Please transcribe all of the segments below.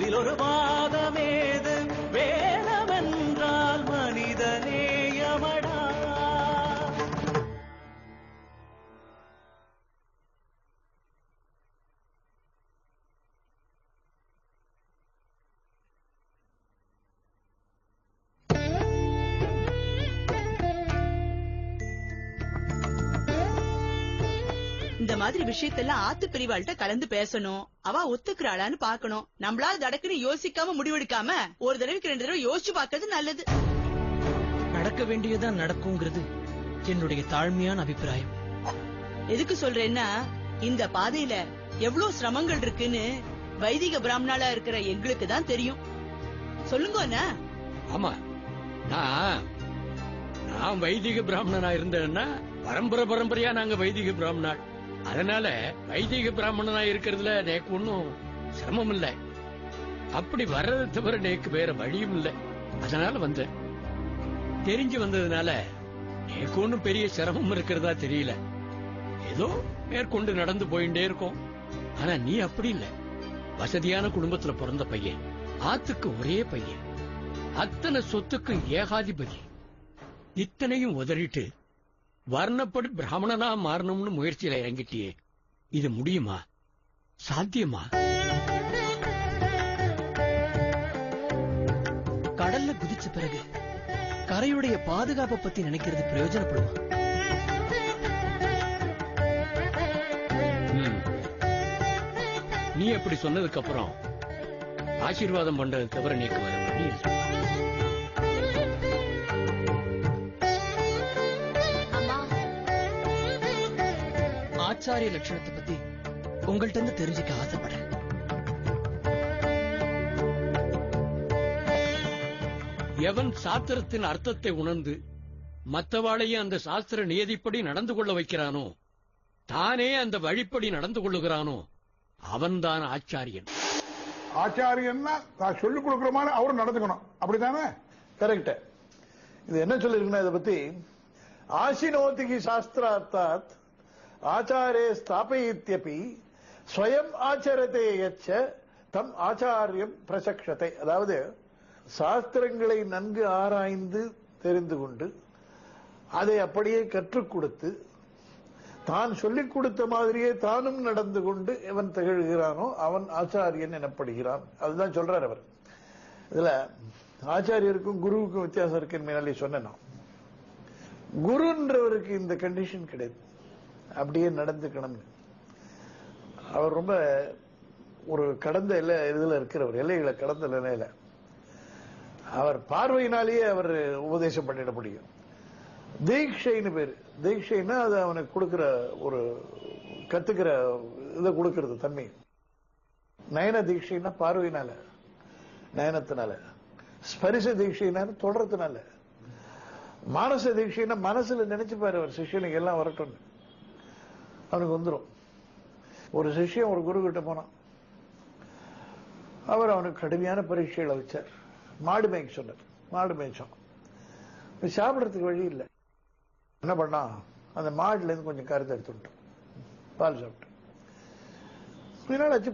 இதில் ஒரு விஷயத்தெல்லாம் ஆத்து பிரிவாள்கிட்ட கலந்து பேசணும். அவ ஒத்துக்கிறாளான்னு பாக்கணும் நம்மளால தடக்குன்னு யோசிக்காம முடிவெடுக்காம ஒரு தடவைக்கு ரெண்டு தடவை யோசிச்சு பாக்கிறது நல்லது. நடக்க வேண்டியதுதான் நடக்குங்கிறது என்னுடைய தாழ்மையான அபிப்பிராயம். எதுக்கு சொல்றேன்னா இந்த பாதையில எவ்வளவு சிரமங்கள் இருக்குன்னு வைதிக பிராமணாலா இருக்கிற எங்களுக்கு தான் தெரியும். சொல்லுங்க அண்ணா. ஆமா. நான் நான் வைதிக பிராமணனா இருந்தேன்னா பரம்பரை பரம்பரையா நாங்க வைதிக பிராமணாள். அதனால வைதிக பிராமணனா இருக்கிறதுல எனக்கு ஒன்னும் சிரமம் இல்ல. அப்படி வர்றதை தவிர நேக்கு வேற வழியும் இல்ல. அதனால வந்தேன். தெரிஞ்சு வந்ததுனால எனக்கு ஒன்னும் பெரிய சிரமம் இருக்கிறதா தெரியல. ஏதோ மேற்கொண்டு நடந்து போயிட்டே இருக்கும். ஆனா நீ அப்படி இல்ல. வசதியான குடும்பத்துல பிறந்த பையன். ஆத்துக்கு ஒரே பையன். அத்தனை சொத்துக்கும் ஏகாதிபதி. இத்தனையும் உதறிட்டு வர்ணப்படி பிராமணனா மாறணும்னு முயற்சியில இறங்கிட்டியே. இது முடியுமா? சாத்தியமா? கடல்ல குதிச்ச பிறகு கரையுடைய பாதுகாப்பை பத்தி நினைக்கிறது பிரயோஜனப்படுமா. நீ அப்படி சொன்னதுக்கு அப்புறம் ஆசீர்வாதம் பண்றது தவிர நீக்கு வர ஆச்சாரிய லட்சணத்தை பத்தி உங்கள்ட்ட இருந்து தெரிஞ்சுக்க ஆசைப்படுறேன். எவன் சாஸ்திரத்தின் அர்த்தத்தை உணர்ந்து மற்றவாளையும் அந்த சாஸ்திர நியதிப்படி நடந்து கொள்ள வைக்கிறானோ தானே அந்த வழிப்படி நடந்து கொள்ளுகிறானோ அவன்தான் ஆச்சாரியன். ஆச்சாரியன்னா நான் சொல்லிக் கொடுக்குற மாதிரி அவரும் நடந்துக்கணும். அப்படிதானே கரெக்ட் இது என்ன சொல்லிருக்குன்னா இதை பத்தி ஆசினோதிகி சாஸ்திரார்த்தாத் ஆச்சாரே ஸ்தாபயித்யபி ஸ்வயம் ஆச்சரத்தை எச்ச தம் ஆச்சாரியம் பிரசக்ஷத்தை அதாவது சாஸ்திரங்களை நன்கு ஆராய்ந்து தெரிந்து கொண்டு அதை அப்படியே கற்றுக் கொடுத்து தான் சொல்லிக் கொடுத்த மாதிரியே தானும் நடந்து கொண்டு எவன் திகழ்கிறானோ அவன் ஆச்சாரியன் எனப்படுகிறான். அதுதான் சொல்றார் அவர். இதுல ஆச்சாரியருக்கும் குருவுக்கும் வித்தியாசம் இருக்குன்னு முன்னாடி சொன்னேன் குருன்றவருக்கு இந்த கண்டிஷன் கிடையாது. அப்படியே நடந்துக்கணும். அவர் ரொம்ப ஒரு கடந்த எல்லை இதுல இருக்கிறவர் எல்லைகளை கடந்த நிலையில. அவர் பார்வையினாலேயே அவர் உபதேசம் பண்ணிட முடியும். தீட்சைன்னு பேரு. தீட்சைன்னா அது அவனுக்கு கொடுக்கிற ஒரு கத்துக்கிற இதை கொடுக்கறது தன்மை. நயன தீட்சைன்னா பார்வையினால நயனத்தினால. ஸ்பரிச தீட்சைனா தொடரத்தினால மானச தீட்சைன்னா மனசுல நினைச்சு பாரு அவர் சிஷியனுக்கு எல்லாம் வரட்டும் அவனுக்கு வந்துடும் ஒரு சிஷியம் ஒரு குரு கிட்ட போனான். அவர் அவனுக்கு கடுமையான பரீட்சைகளை வச்சார். மாடு மேய்க்க சொன்னார். மாடு மேய்ச்சோம் சாப்பிட்றதுக்கு வழி இல்லை. என்ன பண்ணா அந்த மாடுலேருந்து கொஞ்சம் கருத்து எடுத்துட்டோம் பால் சாப்பிட்டு கொஞ்ச நாள் ஆச்சு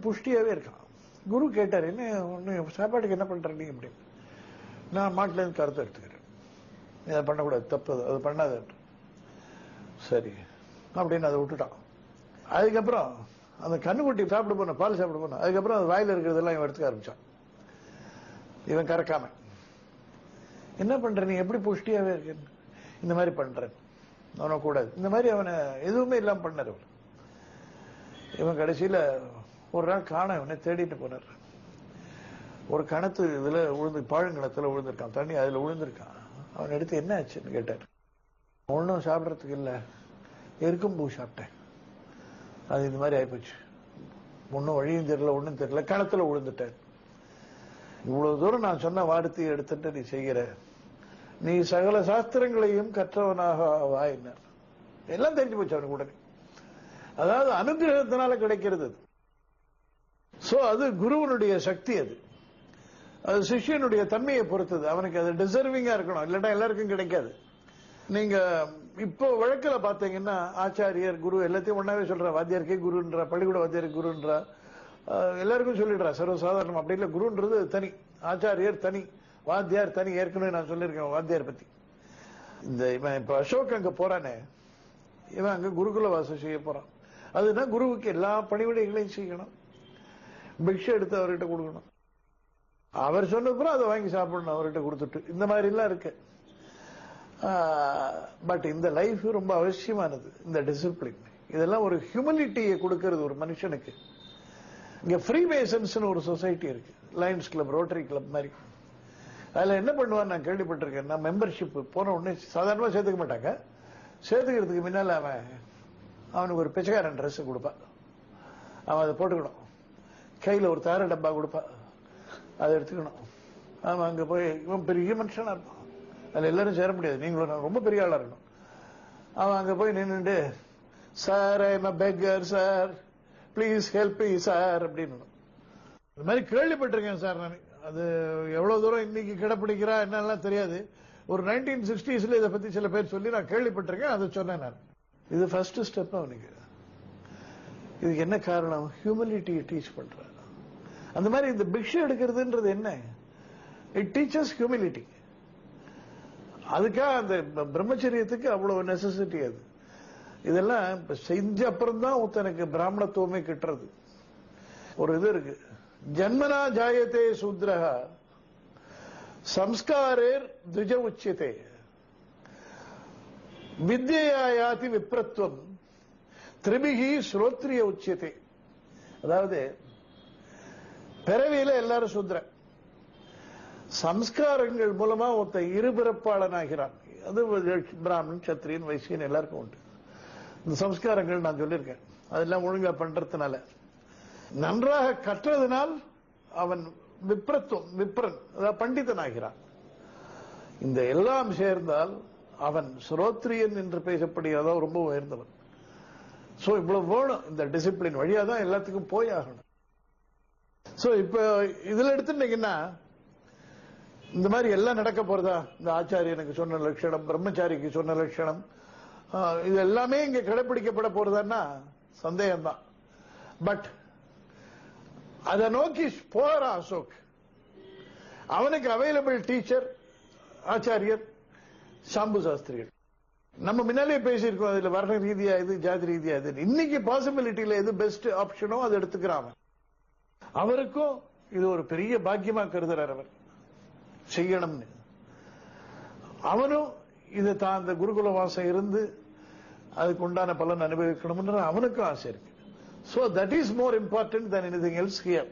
இருக்கான். குரு கேட்டார் என்ன ஒன்று சாப்பாட்டுக்கு என்ன பண்ற நீ? அப்படின்னு. நான் மாட்டிலேருந்து கருத்தை கருத்து எடுத்துக்கிறேன். நீ அதை பண்ணக்கூடாது. தப்பு. அது, அது பண்ணாத. சரி. அப்படின்னு அதை விட்டுட்டான். அதுக்கப்புறம் அந்த கண்ணுக்குட்டி சாப்பிட போன பால் சாப்பிட போன அதுக்கப்புறம் அது வாயில இருக்கிறதெல்லாம் இவன் எடுத்துக்க ஆரம்பிச்சான். இவன் கறக்காம. என்ன பண்ற? நீ எப்படி புஷ்டியாவே இருக்க இந்த மாதிரி பண்றேன். அவனை கூடாது இந்த மாதிரி அவனை எதுவுமே இல்லாம பண்ணார் அவர் இவன் கடைசியில ஒரு நாள் காண இவனை தேடிட்டு போனார். ஒரு கணத்து இதுல விழுந்து பாழுங்கிணத்துல விழுந்திருக்கான் தண்ணி அதுல விழுந்திருக்கான் அவன் எடுத்து என்ன ஆச்சுன்னு கேட்டார். ஒன்றும் சாப்பிட்றதுக்கு இல்லை. எருக்கும் பூ சாப்பிட்டேன். அது இந்த மாதிரி ஆயிப்போச்சு. ஒன்றும் வழியும் தெரியல ஒன்றும் தெரியல. கிணத்துல விழுந்துட்டேன். இவ்வளவு தூரம் நான் சொன்ன வார்த்தையை எடுத்துட்டு நீ செய்கிற. நீ சகல சாஸ்திரங்களையும் கற்றவனாக வாயினார் எல்லாம் தெரிஞ்சு போச்சு அவனுக்கு உடனே. அதாவது அனுகிரகத்தினால கிடைக்கிறது அது. சோ அது குருவனுடைய சக்தி அது. அது சிஷ்யனுடைய தன்மையை பொறுத்தது. அவனுக்கு அது டிசர்விங்கா இருக்கணும். இல்லட்டா எல்லாருக்கும் கிடைக்காது. நீங்க இப்போ வழக்குல பார்த்தீங்கன்னா ஆச்சாரியர் குரு எல்லாத்தையும் ஒன்னாவே சொல்ற வாத்தியாருக்கே குருன்றா பள்ளிக்கூட வாத்தியாருக்கு குருன்றா எல்லாருக்கும் சொல்லிடுறா சர்வசாதாரணம். அப்படி இல்லை குருன்றது தனி ஆச்சாரியர் தனி வாத்தியார் தனி. ஏற்கனவே நான் சொல்லியிருக்கேன் வாத்தியார் பத்தி. இந்த இவன் இப்போ அசோக் அங்க போறானே இவன் அங்க குருகுல வாசம் செய்ய போறான். அதுதான் குருவுக்கு எல்லா பணிவிடைகளையும் செய்யணும். பிக்ஷை எடுத்து அவர்கிட்ட கொடுக்கணும். அவர் சொன்னதுக்கப்புறம் அதை வாங்கி சாப்பிடணும் அவர்கிட்ட கொடுத்துட்டு. இந்த மாதிரிலாம் இருக்குது பட் இந்த லைஃப் ரொம்ப அவசியமானது இந்த டிசிப்ளின் இதெல்லாம் ஒரு ஹியூமனிட்டியை கொடுக்கறது ஒரு மனுஷனுக்கு. இங்க ஃப்ரீ மேசன்ஸ்னு ஒரு சொசைட்டி இருக்கு. லயன்ஸ் கிளப் ரோட்டரி கிளப் மாதிரி. அதில் என்ன பண்ணுவான் நான் கேள்விப்பட்டிருக்கேன். நான் மெம்பர்ஷிப் போன உடனே சாதாரணமாக சேர்த்துக்க மாட்டாங்க. சேர்த்துக்கிறதுக்கு முன்னால் அவன் அவனுக்கு ஒரு பிச்சைக்காரன் ட்ரெஸ் கொடுப்பான். அவன் அதை போட்டுக்கணும். கையில் ஒரு தார டப்பா கொடுப்பான். அதை எடுத்துக்கணும். அவன் அங்கே போய் இவன் பெரிய மனுஷனாக இருப்பான். அதில் எல்லாரும் சேர முடியாது. நீங்களும் நான் ரொம்ப பெரிய ஆளாக இருக்கணும். அவன் அங்கே போய் நின்றுட்டு sir I am beggar sir please help me sir அப்படின்னு இந்த மாதிரி கேள்விப்பட்டிருக்கேன் சார் நான். அது எவ்வளவு தூரம் இன்னைக்கு கிடப்பிடிக்கிறா என்னெல்லாம் தெரியாது. ஒரு நைன்டீன் சிக்ஸ்டீஸ்ல இதை பத்தி சில பேர் சொல்லி நான் கேள்விப்பட்டிருக்கேன் அதை சொன்னேன் நான். இது ஃபர்ஸ்ட் ஸ்டெப் அவனுக்கு. இதுக்கு என்ன காரணம்? ஹியூமனிட்டியை டீச் பண்ணுறான் அந்த மாதிரி இந்த பிக்ஷை எடுக்கிறதுன்றது என்ன? இட் டீச்சர்ஸ் ஹியூமிலிட்டி அதுக்காக அந்த பிரம்மச்சரியத்துக்கு அவ்வளவு நெசசிட்டி அது. இதெல்லாம் இப்ப செஞ்ச அப்புறம் தான் ஒருத்தனுக்கு பிராமணத்துவமே கிட்டுறது. ஒரு இது இருக்கு. ஜன்மனா ஜாயத்தே சூத்ரஹா. சம்ஸ்காரேர் துஜ உச்சியதே வித்யாயாதி விப்ரத்வம். திரிபிகி ஸ்ரோத்ரிய உச்சியதே அதாவது பிறவியில எல்லாரும் சூத்ரன். சம்ஸ்காரங்கள் மூலமா ஒருத்த இருபிறப்பாளனாகிறான். அது பிராமணன் சத்திரியன் வைசியன் எல்லாருக்கும் உண்டு. இந்த சம்ஸ்காரங்கள் நான் சொல்லியிருக்கேன். அதெல்லாம் ஒழுங்கா பண்றதுனால. நன்றாக கற்றதினால் அவன் விப்ரத்துவம் விப்ரன் அதாவது பண்டிதன் ஆகிறான் இந்த எல்லாம் சேர்ந்தால் அவன் ஸ்ரோத்ரியன் என்று பேசப்படுகிறதா ரொம்ப உயர்ந்தவன். சோ இவ்வளவு வேணும். இந்த டிசிப்ளின் வழியா தான் எல்லாத்துக்கும் போய் ஆகணும். சோ இப்ப இதுல எடுத்துட்டீங்கன்னா இந்த மாதிரி எல்லாம் நடக்க போறதா? இந்த ஆச்சாரியனுக்கு சொன்ன லட்சணம் பிரம்மச்சாரிக்கு சொன்ன லட்சணம். இது எல்லாமே இங்க கடைபிடிக்கப்பட போறதான்னா சந்தேகம்தான். பட் அதை நோக்கி போறான் அசோக். அவனுக்கு அவைலபிள் டீச்சர் ஆச்சாரியர் சாம்பு சாஸ்திரிகள். நம்ம முன்னாலே பேசியிருக்கோம் அதுல வர்ண ரீதியா இது ஜாதி ரீதியா இது. இன்னைக்கு பாசிபிலிட்டியில எது பெஸ்ட் ஆப்ஷனோ அதை எடுத்துக்கிறான் அவருக்கும் இது ஒரு பெரிய பாக்கியமா கருதுறார் அவர். செய்யணும்னு அவனும் இதை தான் அந்த குருகுல வாசம் இருந்து அதுக்கு உண்டான பலன் அனுபவிக்கணும்ன்ற அவனுக்கும் ஆசை இருக்கு. So that is more important than anything else here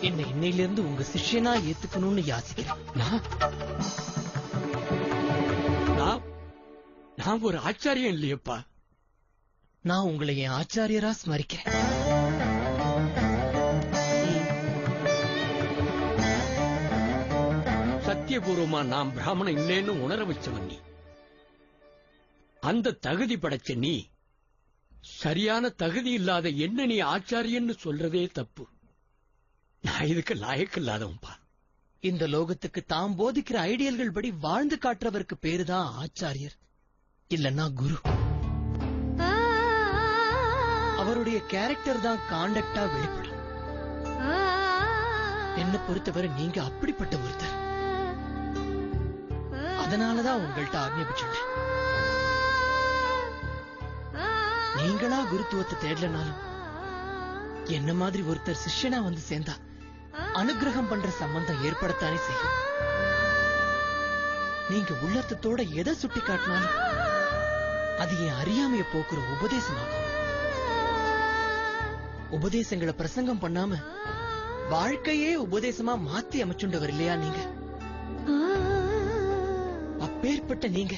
என்னை இன்னையிலிருந்து உங்க சிஷ்யனா ஏத்துக்கணும்னு யாசிக்கிறேன். நான்? நான் நான் ஒரு ஆச்சாரியம் இல்லையப்பா. நான் உங்களை என் ஆச்சாரியரா ஸ்மரிக்கிறேன். சத்தியபூர்வமா நான் பிராமணன் இல்லைன்னு உணர வச்சவன் நீ. அந்த தகுதி படைச்ச நீ சரியான தகுதி இல்லாத என்ன நீ ஆச்சாரியன்னு சொல்றதே தப்பு. நான் இதுக்கு லாயக்கில்லாதவன்பா இந்த லோகத்துக்கு தாம் போதிக்கிற ஐடியல்கள் படி வாழ்ந்து காட்டுறவருக்கு பேருதான் ஆச்சாரியர். இல்லன்னா குரு. அவருடைய கேரக்டர் தான் காண்டக்டா வெளிப்படும் என்ன பொறுத்தவரை நீங்க அப்படிப்பட்ட ஒருத்தர். அதனாலதான் உங்கள்கிட்ட ஆக்ஞபிச்சுட்டேன். நீங்களா குருத்துவத்தை தேடலனாலும் என்ன மாதிரி ஒருத்தர் சிஷ்யனா வந்து சேர்ந்தா அனுகிரகம் பண்ற சம்பந்தம் ஏற்படத்தானே செய்யும். நீங்க உள்ளத்தோட எதை சுட்டி காட்டினாலும் அது என் அறியாமைய போக்குற உபதேசமாகும். உபதேசங்களை பிரசங்கம் பண்ணாம வாழ்க்கையே உபதேசமா மாத்தி அமைச்சுண்டவர் இல்லையா நீங்க? அப்பேற்பட்ட நீங்க.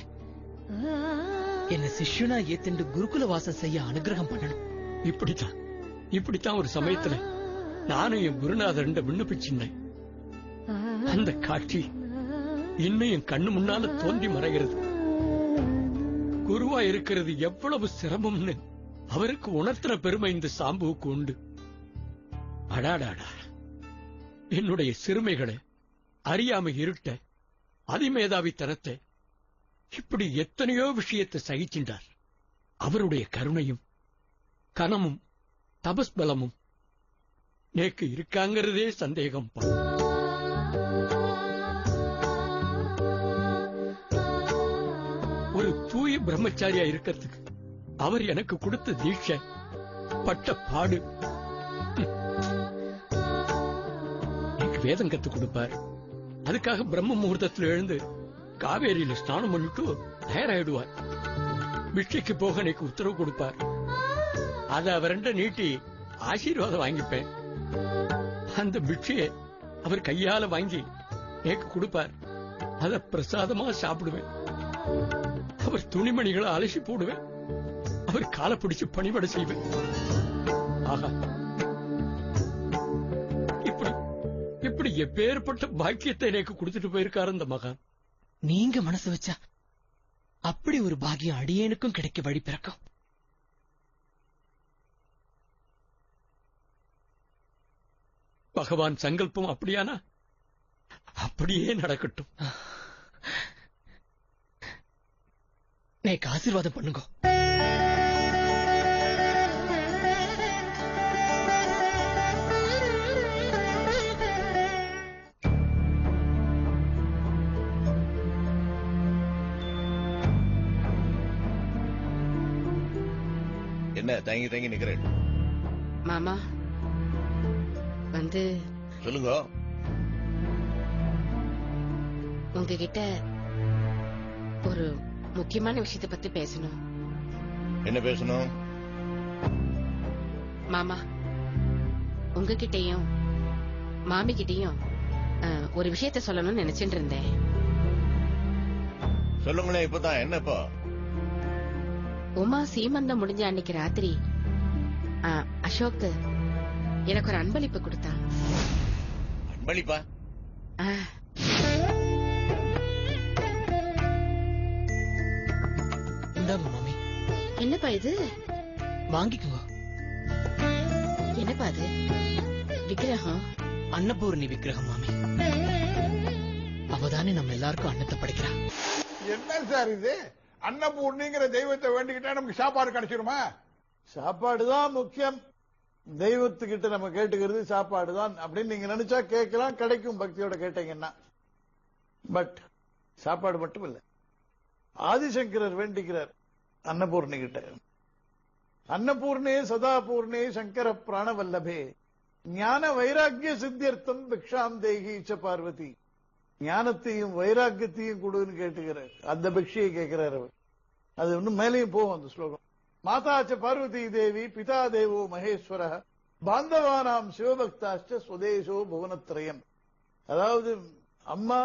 என்ன சிஷ்யனா ஏத்துண்டு குருகுல வாசம் செய்ய அனுகிரகம் பண்ணணும். இப்படித்தான். இப்படித்தான் ஒரு சமயத்துல நானும் என் குருநாதர் விண்ணப்பிச்சிருந்தேன். அந்த காட்சி இன்னும் என் கண்ணு முன்னால தோன்றி மறைகிறது. குருவா இருக்கிறது எவ்வளவு சிரமம்னு. அவருக்கு உணர்த்துற பெருமை இந்த சாம்புவுக்கு உண்டு. அடாடாடா. என்னுடைய சிறுமைகளை அறியாமை இருட்ட அதிமேதாவித்தனத்தை இப்படி எத்தனையோ விஷயத்தை சகிச்சின்றார் அவருடைய கருணையும் கனமும் தபஸ்பலமும் நேக்கு இருக்காங்கிறதே சந்தேகம் ஒரு தூய பிரம்மச்சாரியா இருக்கிறதுக்கு அவர் எனக்கு கொடுத்த தீட்சை பட்ட பாடு. எனக்கு வேதம் கத்து கொடுப்பார். அதுக்காக பிரம்ம முகூர்த்தத்தில் எழுந்து காவேரியில ஸ்நானம் பண்ணிட்டு தயாராயிடுவார். பிட்சைக்கு போக எனக்கு உத்தரவு கொடுப்பார். அத அவரண்ட நீட்டி ஆசீர்வாதம் வாங்கிப்பேன். அந்த பிட்சையை அவர் கையால வாங்கி எனக்கு கொடுப்பார். அத பிரசாதமா சாப்பிடுவேன். அவர் துணிமணிகளை அலசி போடுவேன். அவர் காலை பிடிச்சு பணிபட செய்வேன். இப்படி இப்படி எப்பேற்பட்ட பாக்கியத்தை எனக்கு கொடுத்துட்டு போயிருக்காரு இந்த மகான். நீங்க மனசு வச்சா அப்படி ஒரு பாக்கியம் அடியேனுக்கும் கிடைக்க வழி பிறக்கும். பகவான் சங்கல்பம் அப்படியானா? அப்படியே நடக்கட்டும். நேக்கு ஆசீர்வாதம் பண்ணுங்க. தயங்கி தயங்கி நிக்கிறேன். மாமா வந்து சொல்லுங்க. உங்ககிட்ட ஒரு முக்கியமான விஷயத்தை பத்தி பேசணும். என்ன பேசணும்? மாமா உங்ககிட்டயும் மாமி கிட்டயும் ஒரு விஷயத்த சொல்லணும்னு நினைச்சிட்டு இருந்தேன். சொல்லுங்களேன் இப்பதான். என்னப்பா? உமா சீமந்தம் முடிஞ்ச அன்னைக்கு ராத்திரி அசோக் எனக்கு ஒரு அன்பளிப்பு கொடுத்தான் அன்பளிப்பா? மாமி. என்னப்பா இது? வாங்கிக்கோங்க. என்னப்பா அது? விக்கிரகம்? அன்னபூர்ணி விக்கிரகம் மாமி. அவதானே நம்ம எல்லாருக்கும் அன்னத்தை படைக்கிறா. என்ன சார் இது? அன்னபூர்ணிங்கிற தெய்வத்தை வேண்டிக்கிட்டா நமக்கு சாப்பாடு கிடைச்சிருமா? சாப்பாடு தான் முக்கியம். தெய்வத்துக்கிட்ட நம்ம கேட்டுக்கிறது சாப்பாடு தான் அப்படின்னு நீங்க நினைச்சா கேட்கலாம். கிடைக்கும் பக்தியோட கேட்டீங்கன்னா. பட் சாப்பாடு மட்டும் இல்ல. ஆதிசங்கரர் வேண்டிக்கிறார் அன்னபூர்ணி கிட்ட அன்னபூர்ணே சதாபூர்ணே சங்கர பிராணவல்லபே. ஞான வைராக்கிய சித்தியர்த்தம் பிக்ஷாம் தேகி பார்வதி. ஞானத்தையும் வைராக்கியத்தையும் கொடுன்னு கேட்டுக்கிறார். அந்த பிக்ஷையை கேட்கிறார் அவர். அது இன்னும் மேலேயும் போகும் அந்த ஸ்லோகம். மாதாச்ச பார்வதி தேவி பிதா தேவோ மகேஸ்வர பாந்தவானாம் சிவபக்தாச்ச சுதேசோ புவனத்ரயம். அதாவது அம்மா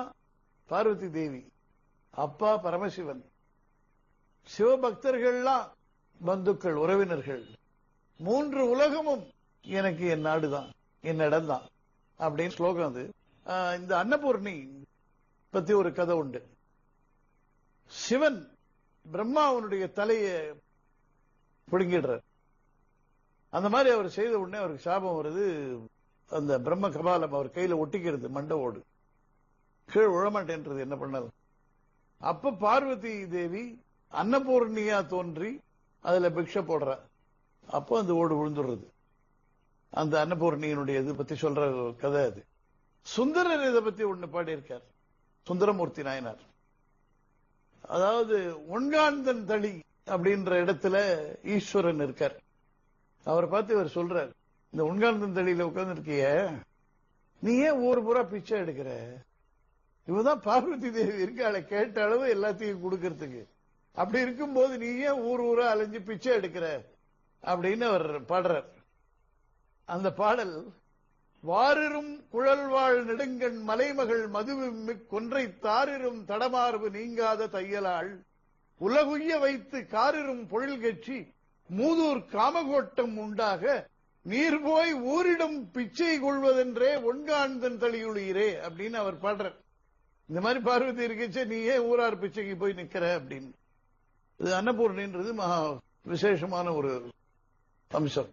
பார்வதி தேவி அப்பா பரமசிவன் சிவபக்தர்கள்லாம் பந்துக்கள் உறவினர்கள். மூன்று உலகமும் எனக்கு என் நாடுதான் என் இடம்தான் அப்படின்னு ஸ்லோகம் அது. இந்த அன்னபூர்ணி பத்தி ஒரு கதை உண்டு. சிவன் பிரம்மாவனுடைய தலையை பிடுங்கிடுறார். அந்த மாதிரி அவர் செய்த உடனே அவருக்கு சாபம் வருது. அந்த பிரம்ம கபாலம் அவர் கையில ஒட்டிக்கிறது மண்டவோடு. ஓடு கீழ் விழமாட்டேன்றது என்ன பண்ணாலும். அப்ப பார்வதி தேவி அன்னபூர்ணியா தோன்றி அதுல பிக்ஷ போடுற அப்போ அந்த ஓடு விழுந்துடுறது. அந்த அன்னபூர்ணியினுடைய இது பத்தி சொல்ற ஒரு கதை அது. சுந்தரர் இதை பத்தி ஒண்ணு பாடியிருக்கார். சுந்தரமூர்த்தி நாயனார். அதாவது ஒன்காந்தன் தளி அப்படின்ற இடத்துல ஈஸ்வரன் இருக்கார். அவரை பார்த்து இவர் சொல்றார் இந்த உண்காந்தன் தளியில உட்கார்ந்து இருக்கிய நீ ஏன் ஊர் பூரா பிச்சை எடுக்கிற? இவதான் பார்வதி தேவி இருக்காள கேட்ட அளவு எல்லாத்தையும் கொடுக்கறதுக்கு. அப்படி இருக்கும்போது நீ ஏன் ஊர் ஊரா அலைஞ்சு பிச்சை எடுக்கிற? அப்படின்னு அவர் பாடுறார். அந்த பாடல் வாரிரும் குழல்வாழ் நெடுங்கண் மலைமகள் மதுவிம்மிக் கொன்றை தாரிரும் தடமார்பு நீங்காத தையலாள். உலகுய்ய வைத்து காரிரும் பொழில் கட்சி மூதூர் காமகோட்டம் உண்டாக நீர் போய் ஊரிடம் பிச்சை கொள்வதென்றே ஒன்காந்தன் தளியுளீரே அப்படின்னு அவர் பாடுறார். இந்த மாதிரி பார்வதி இருக்கச்சு நீ ஏன் ஊரார் பிச்சைக்கு போய் நிக்கிற அப்படின்னு. இது அன்னபூர்ணின்றது மகா விசேஷமான ஒரு அம்சம்.